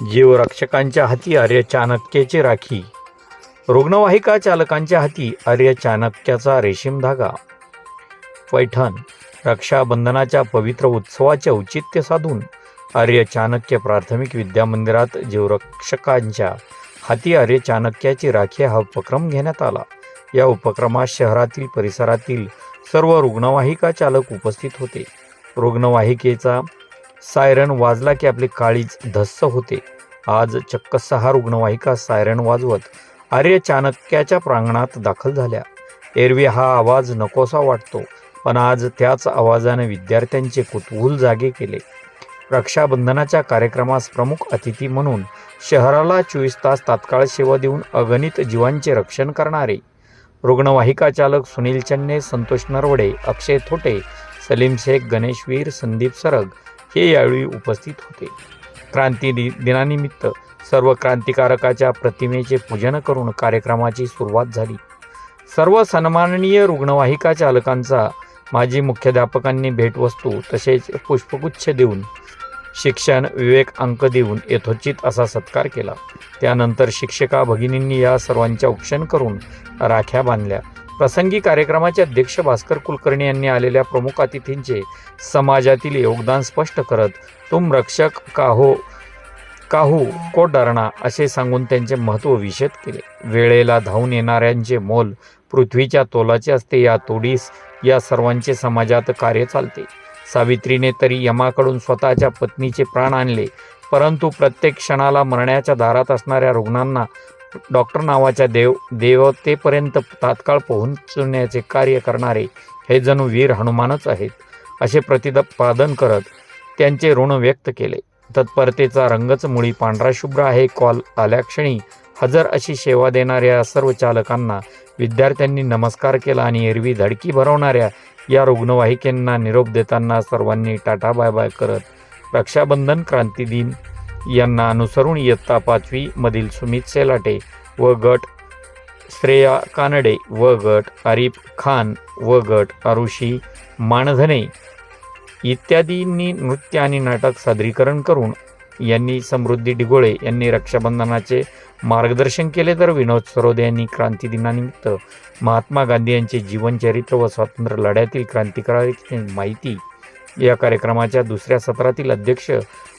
जीवरक्षकांच्या हाती आर्य चाणक्याची राखी. रुग्णवाहिका चालकांच्या हाती आर्य चाणक्याचा रेशीम धागा. पैठण रक्षाबंधनाच्या पवित्र उत्सवाचे औचित्य साधून आर्य चाणक्य प्राथमिक विद्या मंदिरात जीवरक्षकांच्या हाती आर्य चाणक्याची राखी हा उपक्रम घेण्यात आला. या उपक्रमात शहरातील परिसरातील सर्व रुग्णवाहिका चालक उपस्थित होते. रुग्णवाहिकेचा सायरन वाजला की आपले काळीच धस्स होते. आज चक्क सहा रुग्णवाहिका सायरन वाजवत आर्य चाणक्याच्या प्रांगणात दाखल झाल्या. एरवी हा आवाज नकोसा वाटतो पण आज त्याच आवाजाने विद्यार्थ्यांचे कुतूहल जागे केले. रक्षाबंधनाच्या कार्यक्रमास प्रमुख अतिथी म्हणून शहराला चोवीस तास तात्काळ सेवा देऊन अगणित जीवांचे रक्षण करणारे रुग्णवाहिका चालक सुनील चन्ने संतोष नरवडे अक्षय थोटे सलीम शेख गणेशवीर संदीप सरग हे यावेळी उपस्थित होते. क्रांती दि दिनानिमित्त सर्व क्रांतिकारकाच्या प्रतिमेचे पूजन करून कार्यक्रमाची सुरुवात झाली. सर्व सन्माननीय रुग्णवाहिका चालकांचा माजी मुख्याध्यापकांनी भेटवस्तू तसेच पुष्पगुच्छ देऊन शिक्षण विवेक अंक देऊन यथोचित असा सत्कार केला. त्यानंतर शिक्षिका भगिनींनी या सर्वांचे औक्षण करून राख्या बांधल्या. प्रसंगी कार्यक्रमाचे अध्यक्ष भास्कर कुलकर्णी यांनी आलेल्या प्रमुख अतिथींचे समाजातील योगदान स्पष्ट करत तुम रक्षक काहो काहू को डरणा असे सांगून त्यांचे महत्त्व विशद केले. वेळेला धावून येणाऱ्यांचे मोल पृथ्वीच्या तोलाचे असते या तोडीस या सर्वांचे समाजात कार्य चालते. सावित्रीने तरी यमाकडून स्वतःच्या पत्नीचे प्राण आणले परंतु प्रत्येक क्षणाला मरण्याच्या दारात असणाऱ्या रुग्णांना डॉक्टर नावाच्या देव देवतेपर्यंत तात्काळ पोहोचण्याचे कार्य करणारे हे जणू वीर हनुमानच आहेत असे प्रतिपादन करत त्यांचे ऋण व्यक्त केले. तत्परतेचा रंगच मुळी पांढरा शुभ्र आहे. कॉल आल्याक्षणी हजर अशी सेवा देणाऱ्या सर्व चालकांना विद्यार्थ्यांनी नमस्कार केला आणि एरवी धडकी भरवणाऱ्या या रुग्णवाहिकेंना निरोप देताना सर्वांनी टाटा बाय बाय करत रक्षाबंधन क्रांती दिन यांना अनुसरून इयत्ता पाचवी मधील सुमित सेलाटे व गट श्रेया कानडे व गट आरिफ खान व गट आरुषी मानधने इत्यादींनी नृत्य आणि नाटक सादरीकरण करून यांनी समृद्धी डिगोळे यांनी रक्षाबंधनाचे मार्गदर्शन केले तर विनोद सरोदे यांनी क्रांती दिनानिमित्त महात्मा गांधी यांचे जीवनचरित्र व स्वातंत्र्य लढ्यातील क्रांतिकारक माहिती या कार्यक्रमाच्या दुसऱ्या सत्रातील अध्यक्ष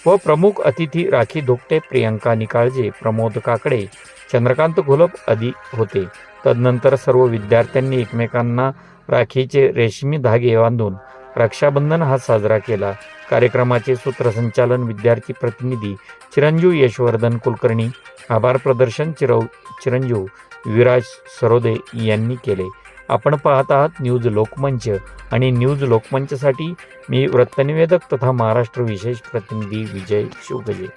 व प्रमुख अतिथी राखी धोकटे प्रियंका निकाळजे प्रमोद काकडे चंद्रकांत घोलप आदी होते. तदनंतर सर्व विद्यार्थ्यांनी एकमेकांना राखीचे रेशमी धागे बांधून रक्षाबंधन हा साजरा केला. कार्यक्रमाचे सूत्रसंचालन विद्यार्थी प्रतिनिधी चिरंजीव यशवर्धन कुलकर्णी आभार प्रदर्शन चिरव चिरंजीव विराज सरोदे यांनी केले. आपण पाहत आहात न्यूज लोकमंच. आणि न्यूज लोकमंचसाठी मी वृत्तनिवेदक तथा महाराष्ट्र विशेष प्रतिनिधी विजय शिवगजे.